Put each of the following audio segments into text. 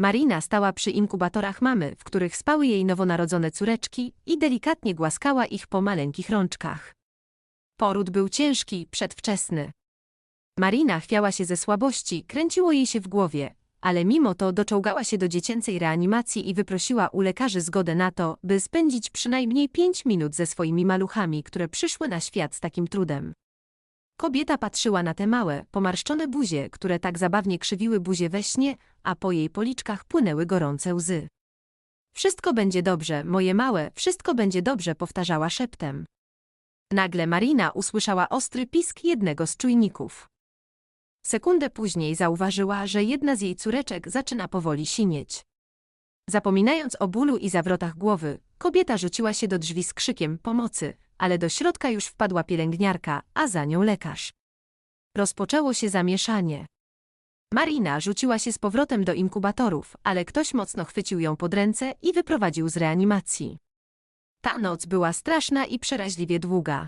Marina stała przy inkubatorach mamy, w których spały jej nowonarodzone córeczki i delikatnie głaskała ich po maleńkich rączkach. Poród był ciężki, przedwczesny. Marina chwiała się ze słabości, kręciło jej się w głowie, ale mimo to doczołgała się do dziecięcej reanimacji i wyprosiła u lekarzy zgodę na to, by spędzić przynajmniej pięć minut ze swoimi maluchami, które przyszły na świat z takim trudem. Kobieta patrzyła na te małe, pomarszczone buzie, które tak zabawnie krzywiły buzie we śnie, a po jej policzkach płynęły gorące łzy. Wszystko będzie dobrze, moje małe, wszystko będzie dobrze, powtarzała szeptem. Nagle Marina usłyszała ostry pisk jednego z czujników. Sekundę później zauważyła, że jedna z jej córeczek zaczyna powoli sinieć. Zapominając o bólu i zawrotach głowy, kobieta rzuciła się do drzwi z krzykiem pomocy, ale do środka już wpadła pielęgniarka, a za nią lekarz. Rozpoczęło się zamieszanie. Marina rzuciła się z powrotem do inkubatorów, ale ktoś mocno chwycił ją pod ręce i wyprowadził z reanimacji. Ta noc była straszna i przeraźliwie długa.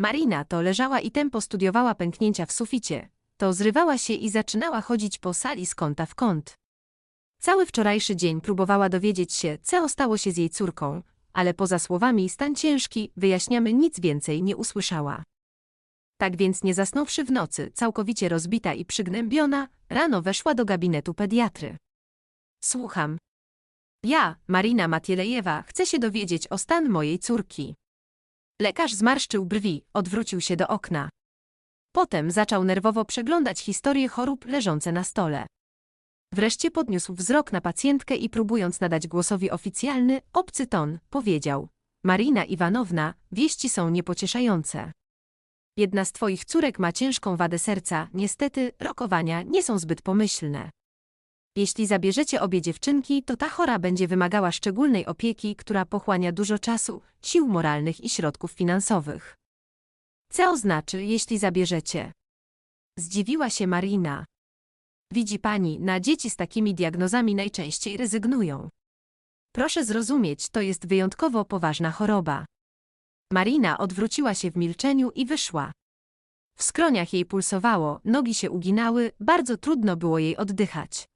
Marina to leżała i tempo studiowała pęknięcia w suficie, to zrywała się i zaczynała chodzić po sali z kąta w kąt. Cały wczorajszy dzień próbowała dowiedzieć się, co stało się z jej córką, ale poza słowami stan ciężki, wyjaśniamy, nic więcej nie usłyszała. Tak więc nie zasnąwszy w nocy, całkowicie rozbita i przygnębiona, rano weszła do gabinetu pediatry. Słucham. Ja, Marina Matielejewa, chcę się dowiedzieć o stan mojej córki. Lekarz zmarszczył brwi, odwrócił się do okna. Potem zaczął nerwowo przeglądać historie chorób leżące na stole. Wreszcie podniósł wzrok na pacjentkę i próbując nadać głosowi oficjalny, obcy ton, powiedział. Marina Iwanowna, wieści są niepocieszające. Jedna z twoich córek ma ciężką wadę serca, niestety rokowania nie są zbyt pomyślne. Jeśli zabierzecie obie dziewczynki, to ta chora będzie wymagała szczególnej opieki, która pochłania dużo czasu, sił moralnych i środków finansowych. Co znaczy, jeśli zabierzecie? Zdziwiła się Marina. Widzi pani, na dzieci z takimi diagnozami najczęściej rezygnują. Proszę zrozumieć, to jest wyjątkowo poważna choroba. Marina odwróciła się w milczeniu i wyszła. W skroniach jej pulsowało, nogi się uginały, bardzo trudno było jej oddychać.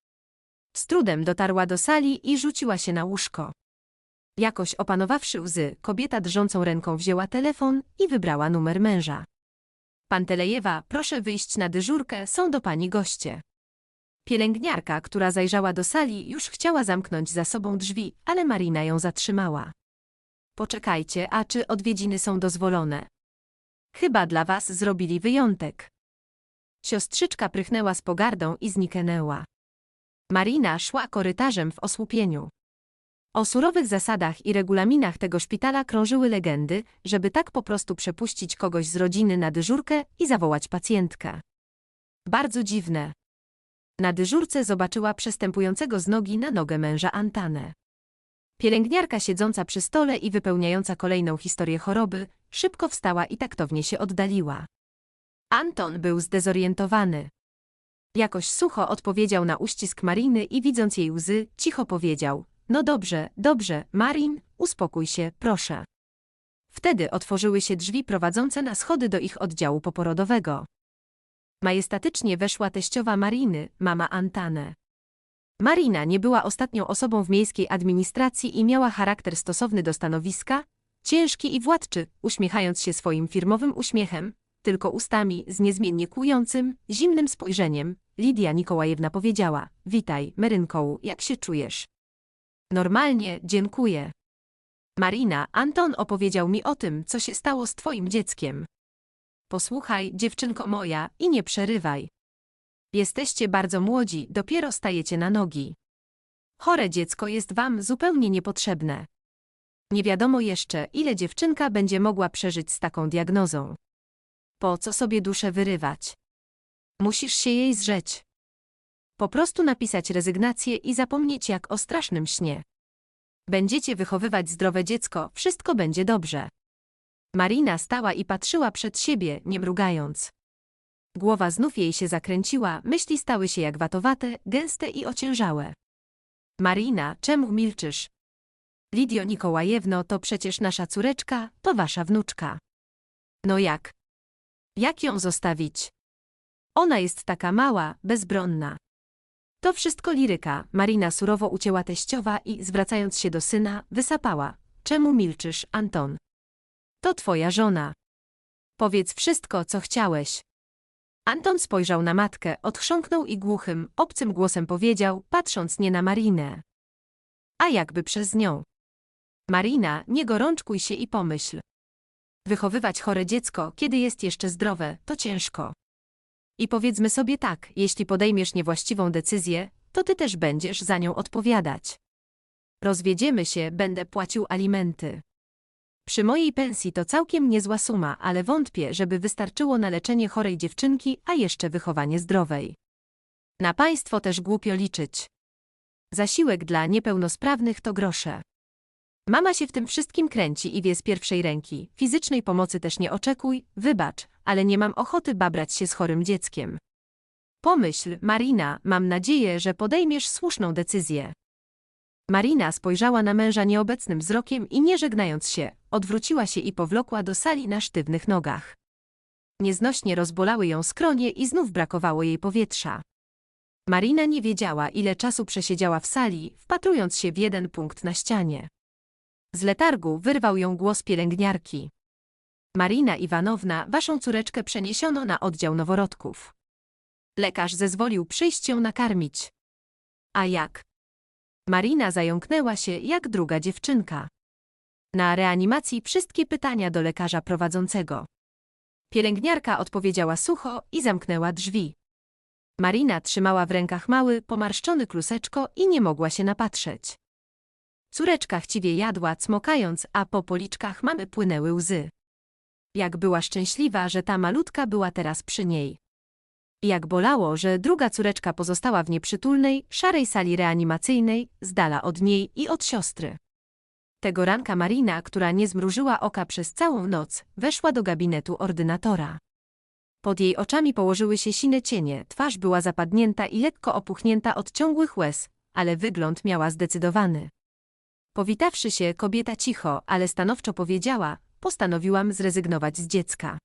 Z trudem dotarła do sali i rzuciła się na łóżko. Jakoś opanowawszy łzy, kobieta drżącą ręką wzięła telefon i wybrała numer męża. Pantelejewa, proszę wyjść na dyżurkę, są do pani goście. Pielęgniarka, która zajrzała do sali, już chciała zamknąć za sobą drzwi, ale Marina ją zatrzymała. Poczekajcie, a czy odwiedziny są dozwolone? Chyba dla was zrobili wyjątek. Siostrzyczka prychnęła z pogardą i zniknęła. Marina szła korytarzem w osłupieniu. O surowych zasadach i regulaminach tego szpitala krążyły legendy, żeby tak po prostu przepuścić kogoś z rodziny na dyżurkę i zawołać pacjentkę. Bardzo dziwne. Na dyżurce zobaczyła przestępującego z nogi na nogę męża Antanę. Pielęgniarka siedząca przy stole i wypełniająca kolejną historię choroby, szybko wstała i taktownie się oddaliła. Anton był zdezorientowany. Jakoś sucho odpowiedział na uścisk Mariny i widząc jej łzy, cicho powiedział: No dobrze, dobrze, Marin, uspokój się, proszę. Wtedy otworzyły się drzwi prowadzące na schody do ich oddziału poporodowego. Majestatycznie weszła teściowa Mariny, mama Antane. Marina nie była ostatnią osobą w miejskiej administracji i miała charakter stosowny do stanowiska, ciężki i władczy, uśmiechając się swoim firmowym uśmiechem, tylko ustami z niezmiennie kłującym, zimnym spojrzeniem, Lidia Nikołajewna powiedziała, witaj, Merynkołu, jak się czujesz? Normalnie, dziękuję. Marina, Anton opowiedział mi o tym, co się stało z twoim dzieckiem. Posłuchaj, dziewczynko moja, i nie przerywaj. Jesteście bardzo młodzi, dopiero stajecie na nogi. Chore dziecko jest wam zupełnie niepotrzebne. Nie wiadomo jeszcze, ile dziewczynka będzie mogła przeżyć z taką diagnozą. Po co sobie duszę wyrywać? Musisz się jej zrzeć. Po prostu napisać rezygnację i zapomnieć jak o strasznym śnie. Będziecie wychowywać zdrowe dziecko, wszystko będzie dobrze. Marina stała i patrzyła przed siebie, nie mrugając. Głowa znów jej się zakręciła, myśli stały się jak watowate, gęste i ociężałe. Marina, czemu milczysz? Lidio Nikołajewno to przecież nasza córeczka, to wasza wnuczka. No jak? Jak ją zostawić? Ona jest taka mała, bezbronna. To wszystko liryka. Marina surowo ucięła teściowa i, zwracając się do syna, wysapała. Czemu milczysz, Anton? To twoja żona. Powiedz wszystko, co chciałeś. Anton spojrzał na matkę, odchrząknął i głuchym, obcym głosem powiedział, patrząc nie na Marinę. A jakby przez nią. Marina, nie gorączkuj się i pomyśl. Wychowywać chore dziecko, kiedy jest jeszcze zdrowe, to ciężko. I powiedzmy sobie tak, jeśli podejmiesz niewłaściwą decyzję, to ty też będziesz za nią odpowiadać. Rozwiedziemy się, będę płacił alimenty. Przy mojej pensji to całkiem niezła suma, ale wątpię, żeby wystarczyło na leczenie chorej dziewczynki, a jeszcze wychowanie zdrowej. Na państwo też głupio liczyć. Zasiłek dla niepełnosprawnych to grosze. Mama się w tym wszystkim kręci i wie z pierwszej ręki. Fizycznej pomocy też nie oczekuj, wybacz, ale nie mam ochoty babrać się z chorym dzieckiem. Pomyśl, Marina, mam nadzieję, że podejmiesz słuszną decyzję. Marina spojrzała na męża nieobecnym wzrokiem i nie żegnając się, odwróciła się i powlokła do sali na sztywnych nogach. Nieznośnie rozbolały ją skronie i znów brakowało jej powietrza. Marina nie wiedziała, ile czasu przesiedziała w sali, wpatrując się w jeden punkt na ścianie. Z letargu wyrwał ją głos pielęgniarki. Marina Iwanowna, waszą córeczkę przeniesiono na oddział noworodków. Lekarz zezwolił przyjść ją nakarmić. A jak? Marina zająknęła się jak druga dziewczynka. Na reanimacji wszystkie pytania do lekarza prowadzącego. Pielęgniarka odpowiedziała sucho i zamknęła drzwi. Marina trzymała w rękach mały, pomarszczony kluseczko i nie mogła się napatrzeć. Córeczka chciwie jadła, cmokając, a po policzkach mamy płynęły łzy. Jak była szczęśliwa, że ta malutka była teraz przy niej. Jak bolało, że druga córeczka pozostała w nieprzytulnej, szarej sali reanimacyjnej, z dala od niej i od siostry. Tego ranka Marina, która nie zmrużyła oka przez całą noc, weszła do gabinetu ordynatora. Pod jej oczami położyły się sine cienie, twarz była zapadnięta i lekko opuchnięta od ciągłych łez, ale wygląd miała zdecydowany. Powitawszy się, kobieta cicho, ale stanowczo powiedziała, postanowiłam zrezygnować z dziecka.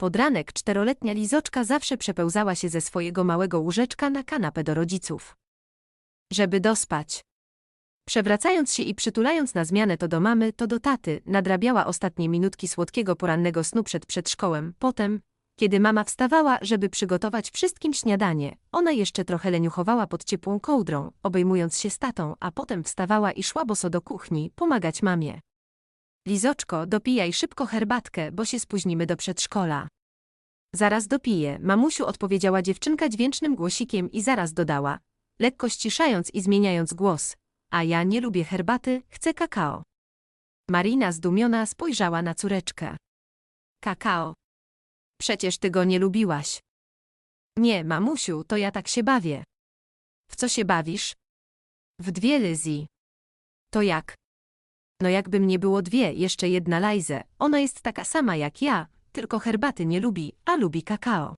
Pod ranek czteroletnia Lizoczka zawsze przepełzała się ze swojego małego łóżeczka na kanapę do rodziców. Żeby dospać. Przewracając się i przytulając na zmianę to do mamy, to do taty, nadrabiała ostatnie minutki słodkiego porannego snu przed przedszkołem. Potem, kiedy mama wstawała, żeby przygotować wszystkim śniadanie, ona jeszcze trochę leniuchowała pod ciepłą kołdrą, obejmując się z tatą, a potem wstawała i szła boso do kuchni, pomagać mamie. Lizoczko, dopijaj szybko herbatkę, bo się spóźnimy do przedszkola. Zaraz dopiję, mamusiu odpowiedziała dziewczynka dźwięcznym głosikiem i zaraz dodała, lekko ściszając i zmieniając głos. A ja nie lubię herbaty, chcę kakao. Marina zdumiona spojrzała na córeczkę. Kakao. Przecież ty go nie lubiłaś. Nie, mamusiu, to ja tak się bawię. W co się bawisz? W dwie Lizzie. To jak? No jakby mnie było dwie, jeszcze jedna Lajze. Ona jest taka sama jak ja, tylko herbaty nie lubi, a lubi kakao.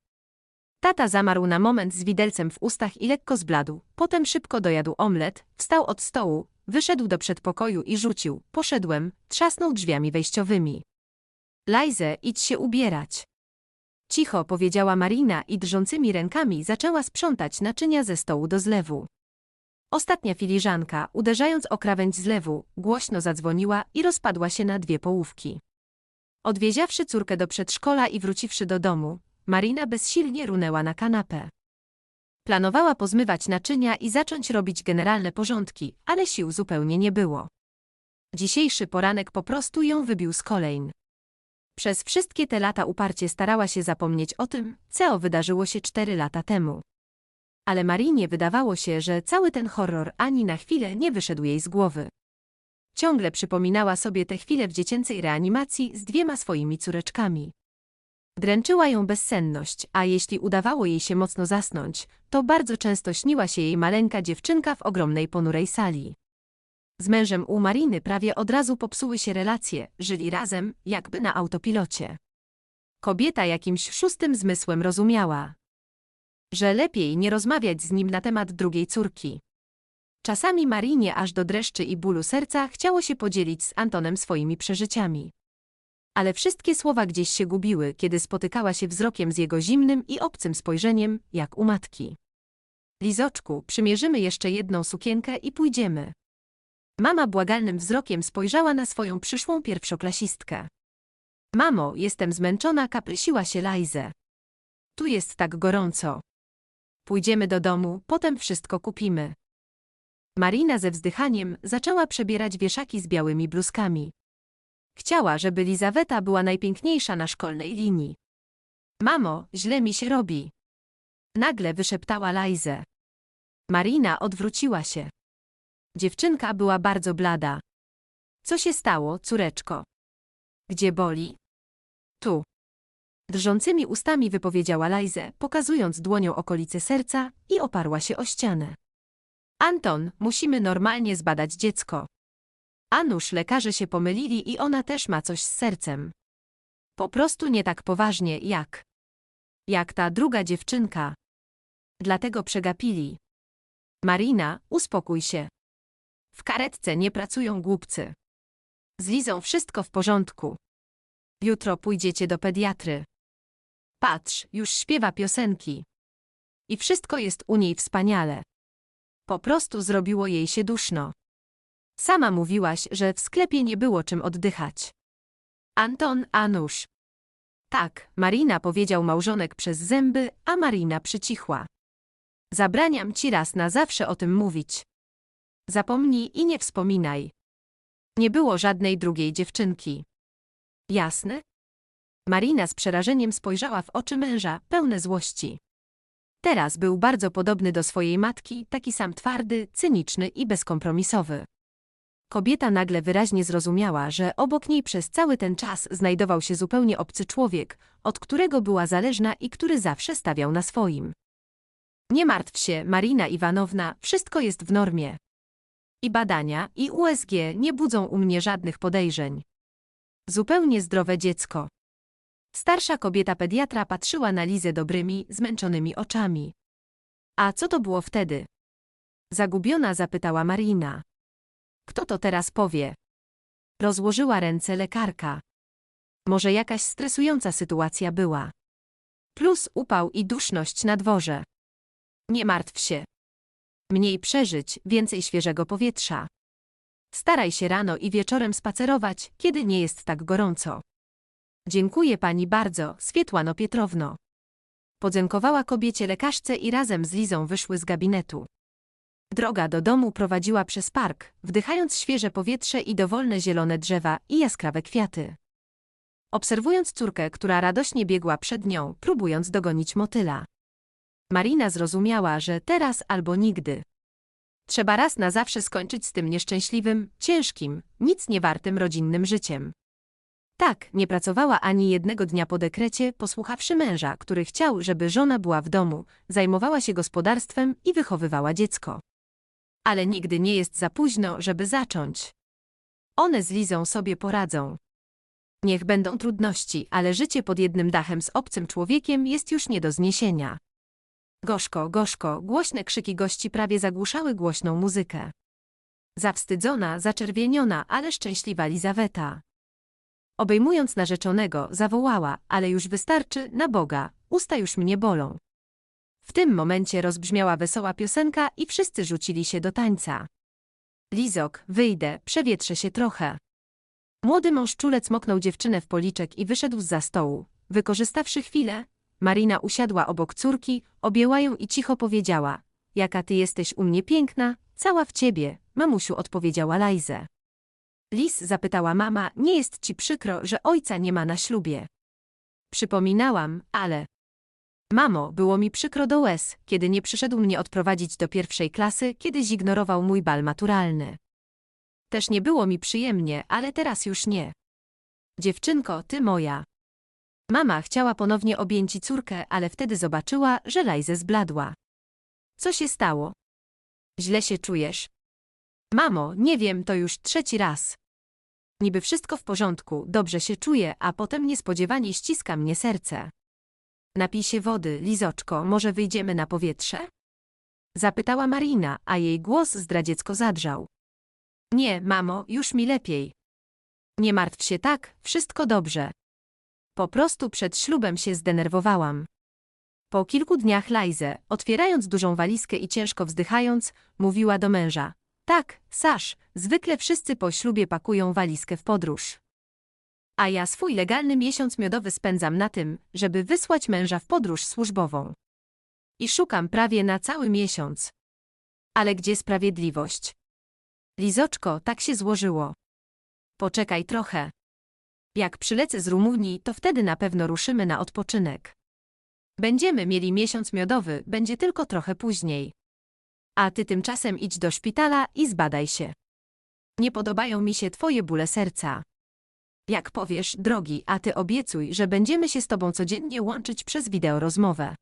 Tata zamarł na moment z widelcem w ustach i lekko zbladł. Potem szybko dojadł omlet, wstał od stołu, wyszedł do przedpokoju i rzucił. Poszedłem, trzasnął drzwiami wejściowymi. Lajze, idź się ubierać. Cicho powiedziała Marina i drżącymi rękami zaczęła sprzątać naczynia ze stołu do zlewu. Ostatnia filiżanka, uderzając o krawędź zlewu, głośno zadzwoniła i rozpadła się na dwie połówki. Odwieziawszy córkę do przedszkola i wróciwszy do domu, Marina bezsilnie runęła na kanapę. Planowała pozmywać naczynia i zacząć robić generalne porządki, ale sił zupełnie nie było. Dzisiejszy poranek po prostu ją wybił z kolejn. Przez wszystkie te lata uparcie starała się zapomnieć o tym, co wydarzyło się cztery lata temu. Ale Marinie wydawało się, że cały ten horror ani na chwilę nie wyszedł jej z głowy. Ciągle przypominała sobie te chwile w dziecięcej reanimacji z dwiema swoimi córeczkami. Dręczyła ją bezsenność, a jeśli udawało jej się mocno zasnąć, to bardzo często śniła się jej maleńka dziewczynka w ogromnej ponurej sali. Z mężem u Mariny prawie od razu popsuły się relacje, żyli razem, jakby na autopilocie. Kobieta jakimś szóstym zmysłem rozumiała, że lepiej nie rozmawiać z nim na temat drugiej córki. Czasami Marinie aż do dreszczy i bólu serca chciało się podzielić z Antonem swoimi przeżyciami. Ale wszystkie słowa gdzieś się gubiły, kiedy spotykała się wzrokiem z jego zimnym i obcym spojrzeniem, jak u matki. Lizoczku, przymierzymy jeszcze jedną sukienkę i pójdziemy. Mama błagalnym wzrokiem spojrzała na swoją przyszłą pierwszoklasistkę. Mamo, jestem zmęczona, kaprysiła się Lajze. Tu jest tak gorąco. Pójdziemy do domu, potem wszystko kupimy. Marina ze wzdychaniem zaczęła przebierać wieszaki z białymi bluzkami. Chciała, żeby Lizaweta była najpiękniejsza na szkolnej linii. Mamo, źle mi się robi. Nagle wyszeptała Lajzę. Marina odwróciła się. Dziewczynka była bardzo blada. Co się stało, córeczko? Gdzie boli? Tu. Drżącymi ustami wypowiedziała Lajzę, pokazując dłonią okolice serca i oparła się o ścianę. Anton, musimy normalnie zbadać dziecko. A nuż lekarze się pomylili i ona też ma coś z sercem. Po prostu nie tak poważnie jak. Jak ta druga dziewczynka. Dlatego przegapili. Marina, uspokój się. W karetce nie pracują głupcy. Z Lizą wszystko w porządku. Jutro pójdziecie do pediatry. Patrz, już śpiewa piosenki. I wszystko jest u niej wspaniale. Po prostu zrobiło jej się duszno. Sama mówiłaś, że w sklepie nie było czym oddychać. Anton, Anusz. Tak, Marina powiedział małżonek przez zęby, a Marina przycichła. Zabraniam ci raz na zawsze o tym mówić. Zapomnij i nie wspominaj. Nie było żadnej drugiej dziewczynki. Jasne? Marina z przerażeniem spojrzała w oczy męża, pełne złości. Teraz był bardzo podobny do swojej matki, taki sam twardy, cyniczny i bezkompromisowy. Kobieta nagle wyraźnie zrozumiała, że obok niej przez cały ten czas znajdował się zupełnie obcy człowiek, od którego była zależna i który zawsze stawiał na swoim. Nie martw się, Marina Iwanowna, wszystko jest w normie. I badania, i USG nie budzą u mnie żadnych podejrzeń. Zupełnie zdrowe dziecko. Starsza kobieta pediatra patrzyła na Lizę dobrymi, zmęczonymi oczami. A co to było wtedy? Zagubiona zapytała Marina. Kto to teraz powie? Rozłożyła ręce lekarka. Może jakaś stresująca sytuacja była. Plus upał i duszność na dworze. Nie martw się. Mniej przeżyć, więcej świeżego powietrza. Staraj się rano i wieczorem spacerować, kiedy nie jest tak gorąco. Dziękuję pani bardzo, Swietłano Pietrowno. Podziękowała kobiecie lekarzce i razem z Lizą wyszły z gabinetu. Droga do domu prowadziła przez park, wdychając świeże powietrze i dowolne zielone drzewa i jaskrawe kwiaty. Obserwując córkę, która radośnie biegła przed nią, próbując dogonić motyla. Marina zrozumiała, że teraz albo nigdy. Trzeba raz na zawsze skończyć z tym nieszczęśliwym, ciężkim, nic niewartym rodzinnym życiem. Tak, nie pracowała ani jednego dnia po dekrecie, posłuchawszy męża, który chciał, żeby żona była w domu, zajmowała się gospodarstwem i wychowywała dziecko. Ale nigdy nie jest za późno, żeby zacząć. One z Lizą sobie poradzą. Niech będą trudności, ale życie pod jednym dachem z obcym człowiekiem jest już nie do zniesienia. Gorzko, gorzko, głośne krzyki gości prawie zagłuszały głośną muzykę. Zawstydzona, zaczerwieniona, ale szczęśliwa Lizaweta. Obejmując narzeczonego, zawołała, ale już wystarczy, na Boga, usta już mnie bolą. W tym momencie rozbrzmiała wesoła piosenka i wszyscy rzucili się do tańca. Lizok, wyjdę, przewietrzę się trochę. Młody mąż czule cmoknął dziewczynę w policzek i wyszedł z za stołu. Wykorzystawszy chwilę, Marina usiadła obok córki, objęła ją i cicho powiedziała: Jaka ty jesteś u mnie piękna, cała w ciebie, mamusiu odpowiedziała Lajze. Lis zapytała mama, nie jest ci przykro, że ojca nie ma na ślubie. Przypominałam, ale... Mamo, było mi przykro do łez, kiedy nie przyszedł mnie odprowadzić do pierwszej klasy, kiedy zignorował mój bal maturalny. Też nie było mi przyjemnie, ale teraz już nie. Dziewczynko, ty moja. Mama chciała ponownie objęci córkę, ale wtedy zobaczyła, że Lajze zbladła. Co się stało? Źle się czujesz? Mamo, nie wiem, to już trzeci raz. Niby wszystko w porządku, dobrze się czuję, a potem niespodziewanie ściska mnie serce. Napij się wody, Lizoczko, może wyjdziemy na powietrze? Zapytała Marina, a jej głos zdradziecko zadrżał. Nie, mamo, już mi lepiej. Nie martw się tak, wszystko dobrze. Po prostu przed ślubem się zdenerwowałam. Po kilku dniach Lajze, otwierając dużą walizkę i ciężko wzdychając, mówiła do męża. Tak, Sasz, zwykle wszyscy po ślubie pakują walizkę w podróż. A ja swój legalny miesiąc miodowy spędzam na tym, żeby wysłać męża w podróż służbową. I szukam prawie na cały miesiąc. Ale gdzie sprawiedliwość? Lizoczko, tak się złożyło. Poczekaj trochę. Jak przylecę z Rumunii, to wtedy na pewno ruszymy na odpoczynek. Będziemy mieli miesiąc miodowy, będzie tylko trochę później. A ty tymczasem idź do szpitala i zbadaj się. Nie podobają mi się twoje bóle serca. Jak powiesz, drogi, a ty obiecuj, że będziemy się z tobą codziennie łączyć przez wideorozmowę.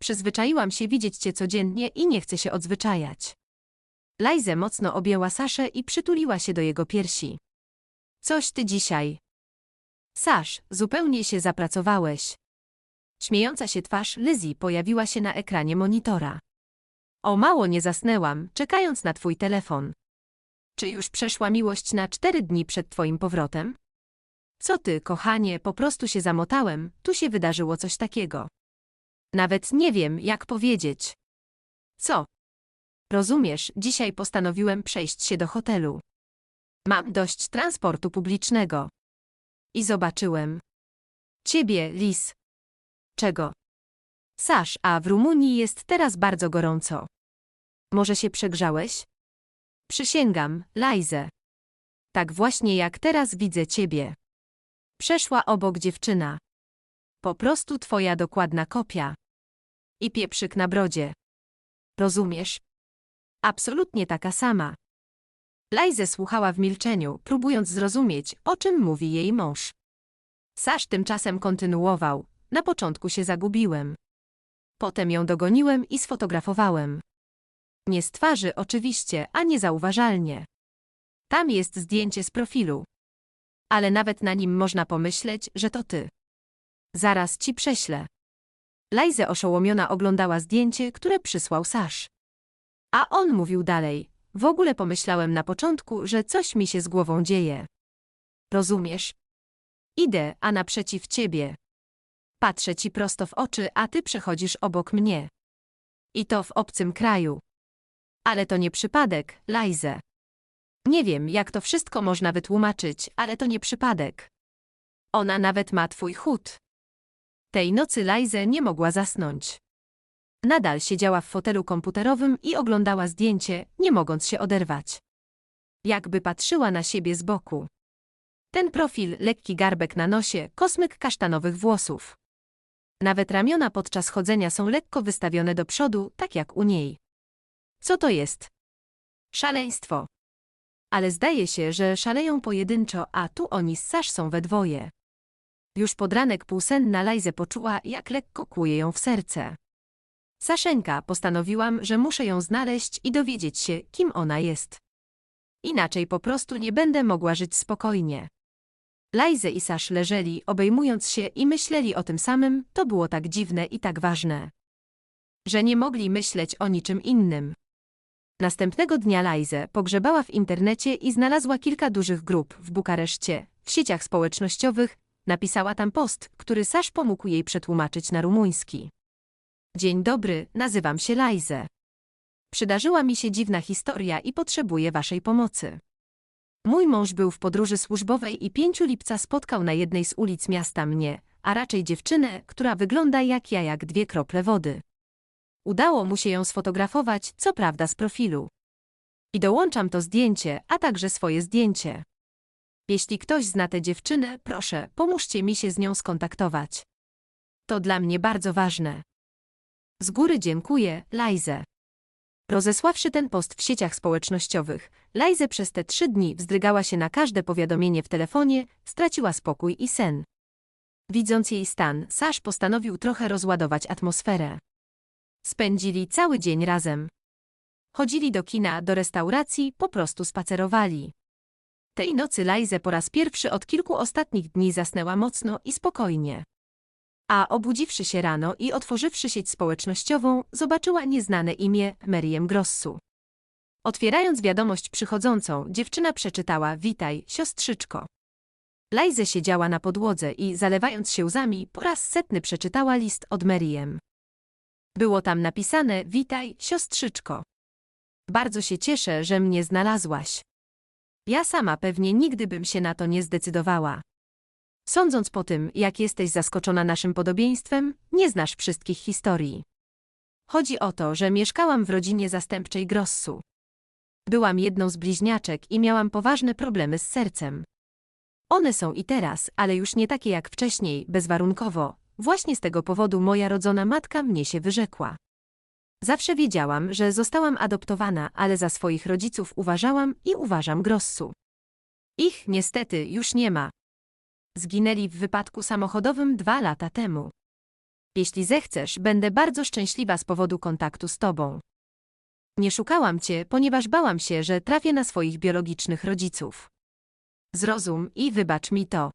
Przyzwyczaiłam się widzieć cię codziennie i nie chcę się odzwyczajać. Lajze mocno objęła Saszę i przytuliła się do jego piersi. Coś ty dzisiaj. Sasz, zupełnie się zapracowałeś. Śmiejąca się twarz Lizzie pojawiła się na ekranie monitora. O mało nie zasnęłam, czekając na twój telefon. Czy już przeszła miłość na cztery dni przed twoim powrotem? Co ty, kochanie, po prostu się zamotałem, tu się wydarzyło coś takiego. Nawet nie wiem, jak powiedzieć. Co? Rozumiesz, dzisiaj postanowiłem przejść się do hotelu. Mam dość transportu publicznego. I zobaczyłem. Ciebie, Lis. Czego? Sasz, a w Rumunii jest teraz bardzo gorąco. Może się przegrzałeś? Przysięgam, Lajze. Tak właśnie jak teraz widzę ciebie. Przeszła obok dziewczyna. Po prostu twoja dokładna kopia. I pieprzyk na brodzie. Rozumiesz? Absolutnie taka sama. Lajze słuchała w milczeniu, próbując zrozumieć, o czym mówi jej mąż. Sasz tymczasem kontynuował. Na początku się zagubiłem. Potem ją dogoniłem i sfotografowałem. Nie z twarzy oczywiście, a niezauważalnie. Tam jest zdjęcie z profilu. Ale nawet na nim można pomyśleć, że to ty. Zaraz ci prześlę. Lajze oszołomiona oglądała zdjęcie, które przysłał Sasz. A on mówił dalej. W ogóle pomyślałem na początku, że coś mi się z głową dzieje. Rozumiesz? Idę, a naprzeciw ciebie. Patrzę ci prosto w oczy, a ty przechodzisz obok mnie. I to w obcym kraju. Ale to nie przypadek, Lajze. Nie wiem, jak to wszystko można wytłumaczyć, ale to nie przypadek. Ona nawet ma twój chód. Tej nocy Lajze nie mogła zasnąć. Nadal siedziała w fotelu komputerowym i oglądała zdjęcie, nie mogąc się oderwać. Jakby patrzyła na siebie z boku. Ten profil, lekki garbek na nosie, kosmyk kasztanowych włosów. Nawet ramiona podczas chodzenia są lekko wystawione do przodu, tak jak u niej. Co to jest? Szaleństwo. Ale zdaje się, że szaleją pojedynczo, a tu oni z Sasz są we dwoje. Już pod ranek półsenna Lajze poczuła, jak lekko kłuje ją w serce. Saszenka, postanowiłam, że muszę ją znaleźć i dowiedzieć się, kim ona jest. Inaczej po prostu nie będę mogła żyć spokojnie. Lajze i Sasz leżeli, obejmując się i myśleli o tym samym, to było tak dziwne i tak ważne. Że nie mogli myśleć o niczym innym. Następnego dnia Lajze pogrzebała w internecie i znalazła kilka dużych grup w Bukareszcie, w sieciach społecznościowych, napisała tam post, który Sasz pomógł jej przetłumaczyć na rumuński. Dzień dobry, nazywam się Lajze. Przydarzyła mi się dziwna historia i potrzebuję waszej pomocy. Mój mąż był w podróży służbowej i 5 lipca spotkał na jednej z ulic miasta mnie, a raczej dziewczynę, która wygląda jak ja jak dwie krople wody. Udało mu się ją sfotografować, co prawda z profilu. I dołączam to zdjęcie, a także swoje zdjęcie. Jeśli ktoś zna tę dziewczynę, proszę, pomóżcie mi się z nią skontaktować. To dla mnie bardzo ważne. Z góry dziękuję, Lajze. Rozesławszy ten post w sieciach społecznościowych, Lajze przez te trzy dni wzdrygała się na każde powiadomienie w telefonie, straciła spokój i sen. Widząc jej stan, Sasz postanowił trochę rozładować atmosferę. Spędzili cały dzień razem. Chodzili do kina, do restauracji, po prostu spacerowali. Tej nocy Lajze po raz pierwszy od kilku ostatnich dni zasnęła mocno i spokojnie. A obudziwszy się rano i otworzywszy sieć społecznościową, zobaczyła nieznane imię Meriem Grossu. Otwierając wiadomość przychodzącą, dziewczyna przeczytała Witaj, siostrzyczko. Lajze siedziała na podłodze i, zalewając się łzami, po raz setny przeczytała list od Meriem. Było tam napisane: Witaj, siostrzyczko. Bardzo się cieszę, że mnie znalazłaś. Ja sama pewnie nigdy bym się na to nie zdecydowała. Sądząc po tym, jak jesteś zaskoczona naszym podobieństwem, nie znasz wszystkich historii. Chodzi o to, że mieszkałam w rodzinie zastępczej Grossu. Byłam jedną z bliźniaczek i miałam poważne problemy z sercem. One są i teraz, ale już nie takie jak wcześniej, bezwarunkowo. Właśnie z tego powodu moja rodzona matka mnie się wyrzekła. Zawsze wiedziałam, że zostałam adoptowana, ale za swoich rodziców uważałam i uważam Grossu. Ich, niestety, już nie ma. Zginęli w wypadku samochodowym dwa lata temu. Jeśli zechcesz, będę bardzo szczęśliwa z powodu kontaktu z tobą. Nie szukałam cię, ponieważ bałam się, że trafię na swoich biologicznych rodziców. Zrozum i wybacz mi to.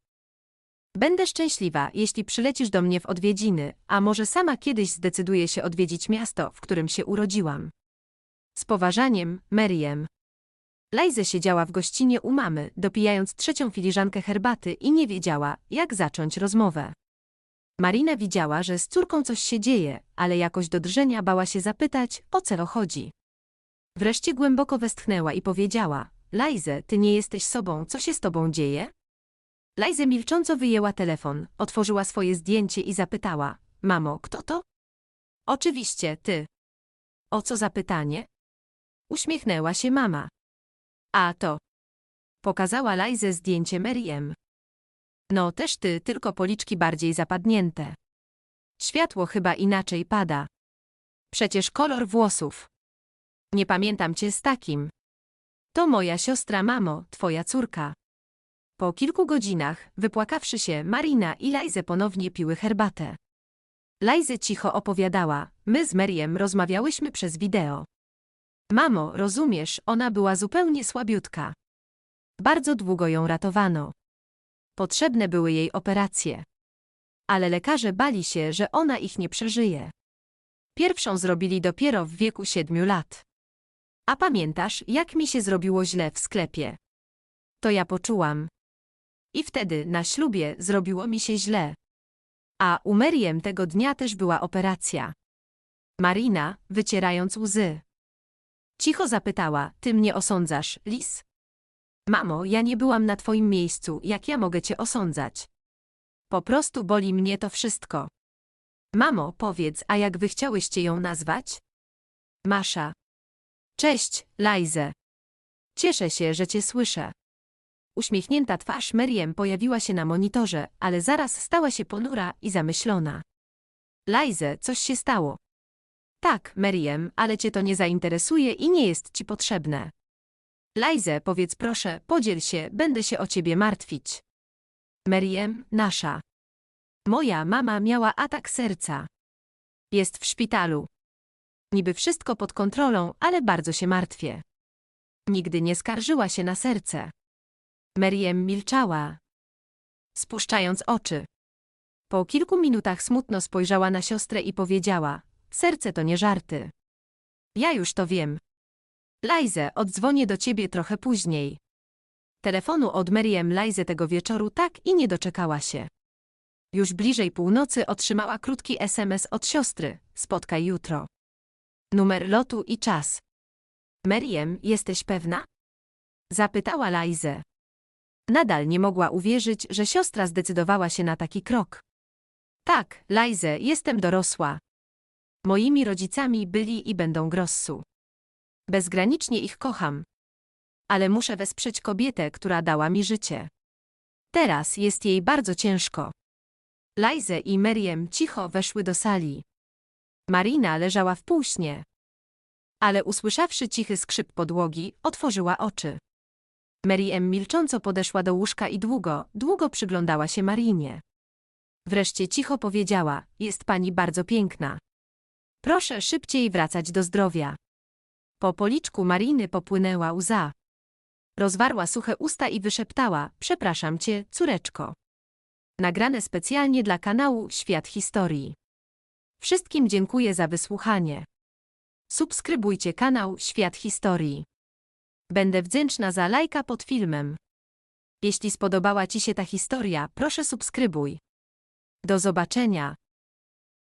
Będę szczęśliwa, jeśli przylecisz do mnie w odwiedziny, a może sama kiedyś zdecyduję się odwiedzić miasto, w którym się urodziłam. Z poważaniem, Meriem. Lajze siedziała w gościnie u mamy, dopijając trzecią filiżankę herbaty i nie wiedziała, jak zacząć rozmowę. Marina widziała, że z córką coś się dzieje, ale jakoś do drżenia bała się zapytać, o co chodzi. Wreszcie głęboko westchnęła i powiedziała, Lajze, ty nie jesteś sobą, co się z tobą dzieje? Lajze milcząco wyjęła telefon, otworzyła swoje zdjęcie i zapytała, mamo, kto to? Oczywiście, ty. O co za pytanie? Uśmiechnęła się mama. A to. Pokazała Lajze zdjęcie Meriem. No też ty, tylko policzki bardziej zapadnięte. Światło chyba inaczej pada. Przecież kolor włosów. Nie pamiętam cię z takim. To moja siostra, mamo, twoja córka. Po kilku godzinach, wypłakawszy się, Marina i Lajze ponownie piły herbatę. Lajze cicho opowiadała, my z Meriem rozmawiałyśmy przez wideo. Mamo, rozumiesz, ona była zupełnie słabiutka. Bardzo długo ją ratowano. Potrzebne były jej operacje. Ale lekarze bali się, że ona ich nie przeżyje. Pierwszą zrobili dopiero w wieku siedmiu lat. A pamiętasz, jak mi się zrobiło źle w sklepie? To ja poczułam. I wtedy, na ślubie, zrobiło mi się źle. A u Meriem tego dnia też była operacja. Marina, wycierając łzy. Cicho zapytała, ty mnie osądzasz, Lis? Mamo, ja nie byłam na twoim miejscu, jak ja mogę cię osądzać? Po prostu boli mnie to wszystko. Mamo, powiedz, a jak wy chciałyście ją nazwać? Masza. Cześć, Lajze. Cieszę się, że cię słyszę. Uśmiechnięta twarz Meriem pojawiła się na monitorze, ale zaraz stała się ponura i zamyślona. Lajze, coś się stało. Tak, Meriem, ale cię to nie zainteresuje i nie jest ci potrzebne. Lajze, powiedz proszę, podziel się, będę się o ciebie martwić. Meriem, nasza. Moja mama miała atak serca. Jest w szpitalu. Niby wszystko pod kontrolą, ale bardzo się martwię. Nigdy nie skarżyła się na serce. Meriem milczała, spuszczając oczy. Po kilku minutach smutno spojrzała na siostrę i powiedziała: Serce to nie żarty. Ja już to wiem. Lajze, oddzwonię do ciebie trochę później. Telefonu od Meriem Lajze tego wieczoru tak i nie doczekała się. Już bliżej północy otrzymała krótki SMS od siostry: Spotkaj jutro. Numer lotu i czas. Meriem, jesteś pewna? Zapytała Lajzę. Nadal nie mogła uwierzyć, że siostra zdecydowała się na taki krok. Tak, Lajze, jestem dorosła. Moimi rodzicami byli i będą Grossu. Bezgranicznie ich kocham. Ale muszę wesprzeć kobietę, która dała mi życie. Teraz jest jej bardzo ciężko. Lajze i Meriem cicho weszły do sali. Marina leżała w półśnie. Ale usłyszawszy cichy skrzyp podłogi, otworzyła oczy. Meriem milcząco podeszła do łóżka i długo, długo przyglądała się Marinie. Wreszcie cicho powiedziała, jest pani bardzo piękna. Proszę szybciej wracać do zdrowia. Po policzku Mariny popłynęła łza. Rozwarła suche usta i wyszeptała, przepraszam cię, córeczko. Nagrane specjalnie dla kanału Świat Historii. Wszystkim dziękuję za wysłuchanie. Subskrybujcie kanał Świat Historii. Będę wdzięczna za lajka pod filmem. Jeśli spodobała Ci się ta historia, proszę subskrybuj. Do zobaczenia.